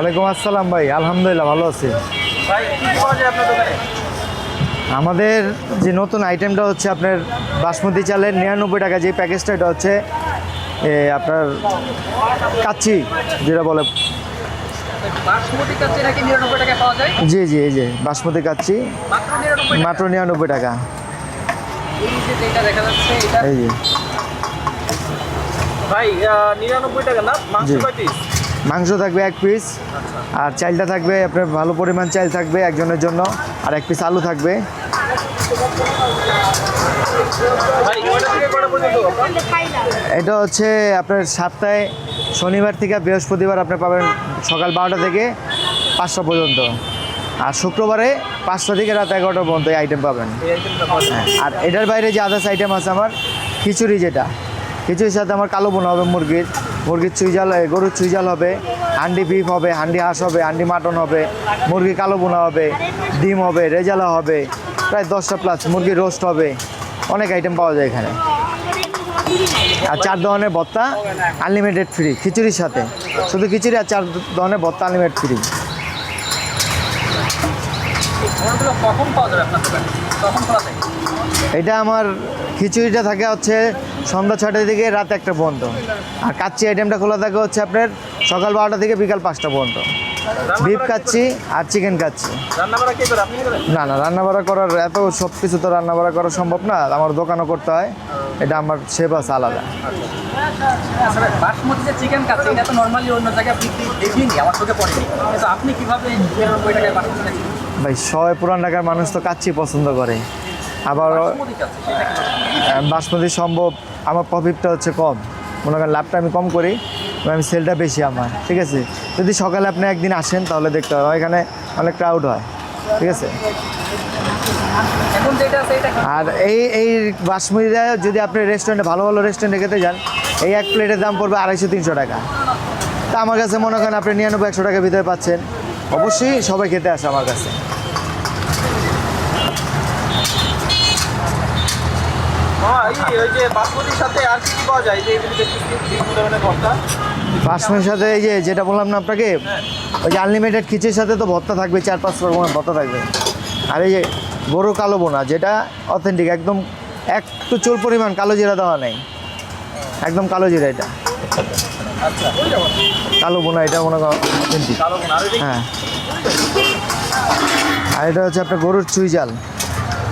ওয়ালাইকুম আসসালাম ভাই আলহামদুলিল্লাহ ভালো আছি। আমাদের যে নতুন আইটেমটা হচ্ছে আপনার বাসমতি চালের নিরানব্বই টাকা যে প্যাকেজটা এটা হচ্ছে এ, আপনার কাচ্চি যেটা বলে জি জি এই যে বাসমতি কাচ্চি মাত্র নিরানব্বই টাকা। এই যে এই ভাই নিরানব্বই টাকা না? মাংস পিস মাংস থাকবে এক পিস আর চালটা থাকবে, আপনার ভালো পরিমাণ চাল থাকবে একজনের জন্য, আর এক পিস আলু থাকবে? এটা হচ্ছে আপনার সপ্তাহে শনিবার থেকে বৃহস্পতিবার আপনি পাবেন সকাল বারোটা থেকে পাঁচটা পর্যন্ত। আর শুক্রবারে পাঁচটা থেকে রাত এগারোটা পর্যন্ত এই আইটেম পাবেন। যায় আর এটার বাইরে যে আদার্স আইটেম আছে আমার, খিচুড়ি যেটা। খিচুড়ির সাথে আমার কালো বোনা হবে মুরগির। মুরগির চুইজাল গরুর চুইজাল হবে হান্ডি বিফ হবে হান্ডি হাঁস হবে হান্ডি মাটন হবে মুরগি কালো বোনা হবে ডিম হবে রেজালা হবে প্রায় দশটা প্লাস মুরগির রোস্ট হবে। অনেক আইটেম পাওয়া যায় এখানে। আর চার ধরনের ভত্তা আনলিমিটেড ফ্রি খিচুড়ির সাথে। শুধু খিচুড়ি আর চার ধরনের ভত্তা আনলিমিটেড ফ্রি এটা আমার খিচুড়িটা থাকে হচ্ছে সন্ধ্যা ছটা থেকে রাত একটা পর্যন্ত। আর কাচ্চি আইটেমটা খোলা থাকে হচ্ছে আপনার সকাল বারোটা থেকে বিকাল পাঁচটা পর্যন্ত। বিফ কাচ্চি আর চিকেন রান্না করেন? না না রান্নাবাড়া করার এত সব কিছু তো রান্না রান্নাবাড়া করা সম্ভব না। আমার দোকানও করতে হয়। এটা আমার সেবা আছে আলাদা। কাচ্চি ভাই সবাই পুরান ঢাকার মানুষ তো কাচ্ছি পছন্দ করে। আবার বাসমতি সম্ভব আমার প্রফিটটা হচ্ছে কম। মনে করেন লাভটা আমি কম করি আমি সেলটা বেশি আমার, ঠিক আছে? যদি সকালে আপনি একদিন আসেন, তাহলে দেখতে হবে। এখানে অনেক ক্রাউড হয়, ঠিক আছে? আর এই এই বাসমতিটা যদি আপনি রেস্টুরেন্টে ভালো ভালো রেস্টুরেন্টে খেতে যান, এই এক প্লেটের দাম পড়বে আড়াইশো, তিনশো টাকা। তা আমার কাছে মনে করেন আপনি নিরানব্বই, একশো টাকার ভিতরে পাচ্ছেন। অবশ্যই সবাই খেতে আসে আমার কাছে হ্যাঁ এই ওই যে বাসমতির সাথে আর কি কি পাওয়া যায়? এই যে বিভিন্ন ধরনের ভর্তা। বাসমতির সাথে এই যে যেটা বললাম না আপনাকে ওই যে আনলিমিটেড খিচুড়ির সাথে তো ভর্তা থাকবে চার পাঁচ রকমের ভর্তা থাকবে। আর এই যে গরু কালো বোনা যেটা অথেন্টিক একদম একটু চুল পরিমাণ কালো জিরা দেওয়া নেই। একদম কালো জিরা এটা। আচ্ছা। কালো বোনা এটা মনে অথেন্টিক এই হ্যাঁ। আর এটা হচ্ছে আপনার গরুর চুই জাল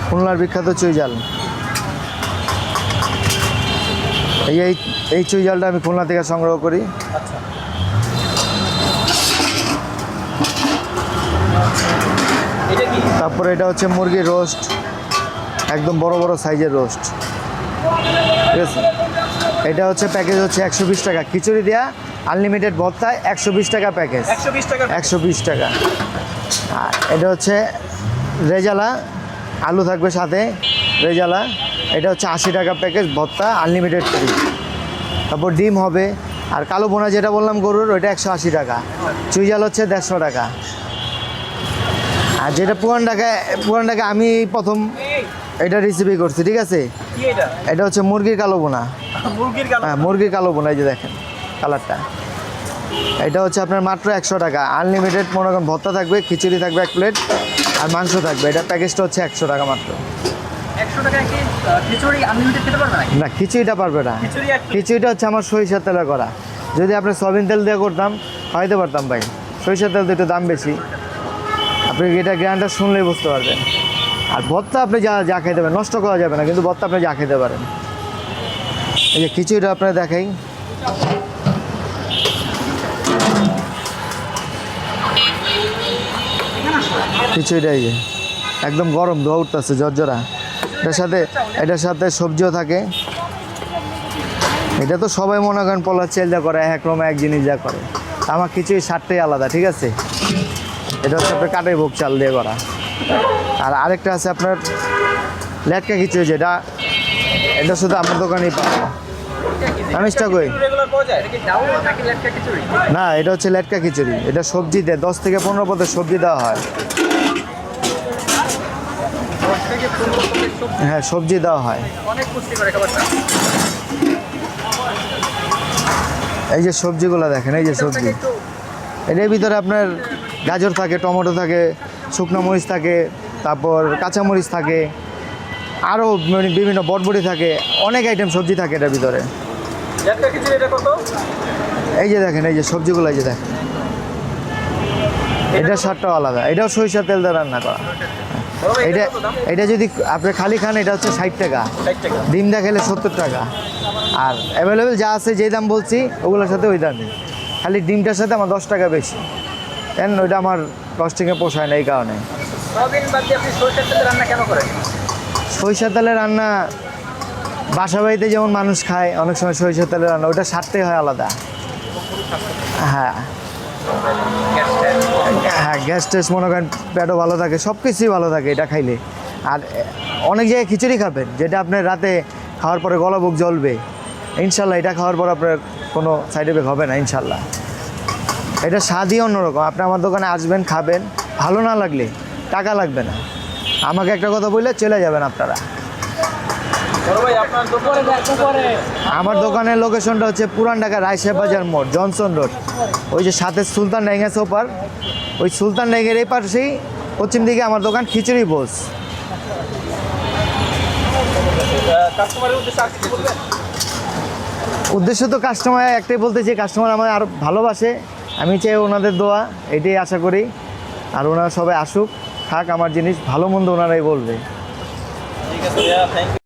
খুলনার বিখ্যাত চুই জাল। এই এই চুই জালটা আমি খুলনা থেকে সংগ্রহ করি। আচ্ছা তারপরে এটা হচ্ছে মুরগির রোস্ট একদম বড় বড় সাইজের রোস্ট। ঠিক আছে? এটা হচ্ছে প্যাকেজ হচ্ছে একশো বিশ টাকা। খিচুড়ি দেওয়া আনলিমিটেড ভর্তা একশো বিশ টাকা প্যাকেজ। একশো বিশ টাকা। আর এটা হচ্ছে রেজালা আলু থাকবে সাথে রেজালা। এটা হচ্ছে আশি টাকা প্যাকেজ ভত্তা আনলিমিটেড ফ্রি তারপর ডিম হবে আর কালো বোনা যেটা বললাম গরুর ওইটা একশো আশি টাকা। চুইজাল হচ্ছে দেড়শো টাকা। আর যেটা পুরান ঢাকায় পুরান ঢাকা আমি প্রথম এটা রেসিপি করছি ঠিক আছে? এটা? হচ্ছে মুরগির কালো বোনা হ্যাঁ মুরগির কালো বোনা এই যে দেখেন কালারটা। এটা হচ্ছে আপনার মাত্র একশো টাকা। আনলিমিটেড মনে করেন ভর্তা থাকবে খিচুড়ি থাকবে এক প্লেট আর মাংস থাকবে। এটা প্যাকেজটা হচ্ছে একশো টাকা মাত্র। একশো টাকায় কি আহ, খিচুড়ি আনলিমিটেড খেতে পারবে না খিচুড়িটা পারবে না। খিচুড়িটা হচ্ছে আমার সরিষার তেলে করা। যদি আপনি সয়াবিন তেল দিয়ে করতাম খাইতে পারতাম ভাই। সরিষার তেল তো একটু দাম বেশি। আপনি এটা গ্রানটা শুনলেই বুঝতে পারবেন। আর ভর্তা আপনি যা যা খেতে পারেন নষ্ট করা যাবে না কিন্তু ভর্তা আপনি যা খেতে পারেন। এই যে খিচুড়িটা আপনার দেখাই। খিচুড়িটা এই যে একদম গরম ধোয়া উঠতেছে জর্জরা এটার সাথে এটার সাথে সবজিও থাকে। এটা তো সবাই মনে করেন পোলার চেল যা করে, এক রকম এক জিনিস যা করে। আমার কিছুই স্বাদটাই আলাদা, ঠিক আছে? এটা হচ্ছে আপনার কাটাই ভোগ চাল দিয়ে করা। আর আরেকটা আছে আপনার লেটকা খিচুড়ি যেটা এটা শুধু আমার দোকানেই পাবো না, এটা হচ্ছে লেটকা খিচুড়ি। এটা সবজি দেয়, দশ থেকে পনেরো পদের সবজি দেওয়া হয় দশ থেকে পনেরো পদের সবজি হ্যাঁ সবজি দেওয়া হয়। এই যে সবজিগুলো দেখেন এই যে সবজি। এটার ভিতরে আপনার গাজর থাকে টমেটো থাকে শুকনো মরিচ থাকে তারপর কাঁচামরিচ থাকে আরও মানে বিভিন্ন বটবটি থাকে অনেক আইটেম সবজি থাকে এটার ভিতরে। এই যে দেখেন এই যে সবজিগুলো এই যে দেখেন। এটার স্বাদটাও আলাদা এটাও সরিষার তেল দিয়ে রান্না করা। এটা এটা দাম? যদি আপনি খালি খান এটা হচ্ছে ষাট টাকা। ষাট টাকা। ডিম দা খেলে সত্তর টাকা। আর অ্যাভেলেবেল যা আছে যেই দাম বলছি ওগুলোর সাথে ওই দামই খালি ডিমটার সাথে আমার দশ টাকা বেশি। কেন ওইটা আমার কস্টিংয়ে পোষায় না এই কারণে। সরষের তেলে রান্না বাসা বাড়িতে যেমন মানুষ খায় অনেক সময় সরিষার তেলের রান্না ওটা স্বাদটাই হয় আলাদা। হ্যাঁ। গ্যাস টেস মনে করেন পেটও ভালো থাকে সব কিছুই ভালো থাকে এটা খাইলে। আর অনেক জায়গায় খিচুড়ি খাবেন, যেটা আপনার রাতে খাওয়ার পরে গলা বুক জ্বলবে। ইনশাল্লাহ এটা খাওয়ার পর আপনার কোনো সাইড এফেক্ট হবে না, ইনশাল্লাহ। এটা স্বাদই অন্যরকম, আপনি আমার দোকানে আসবেন, খাবেন, ভালো না লাগলে টাকা লাগবে না। আমাকে একটা কথা বললে চলে যাবেন আপনারা বড় ভাই আপনার দোকানে আমার দোকানের লোকেশনটা হচ্ছে পুরান ঢাকা রায়সাহেব বাজার মোড় জনসন রোড। ওই যে সাথে সুলতান ডাইঙ্গা সোপার ওই সুলতান ডাইঙ্গের এই পাশেই পশ্চিম দিকে আমার দোকান খিচুড়ি বোস। উদ্দেশ্যে আর তো কাস্টমার একটাই বলতে চাই কাস্টমার আমার আরও ভালোবাসে। আমি চাই ওনাদের দোয়া এটাই আশা করি। আর ওনারা সবাই আসুক থাক আমার জিনিস ভালো মন্দ ওনারাই বলবে। ঠিক আছে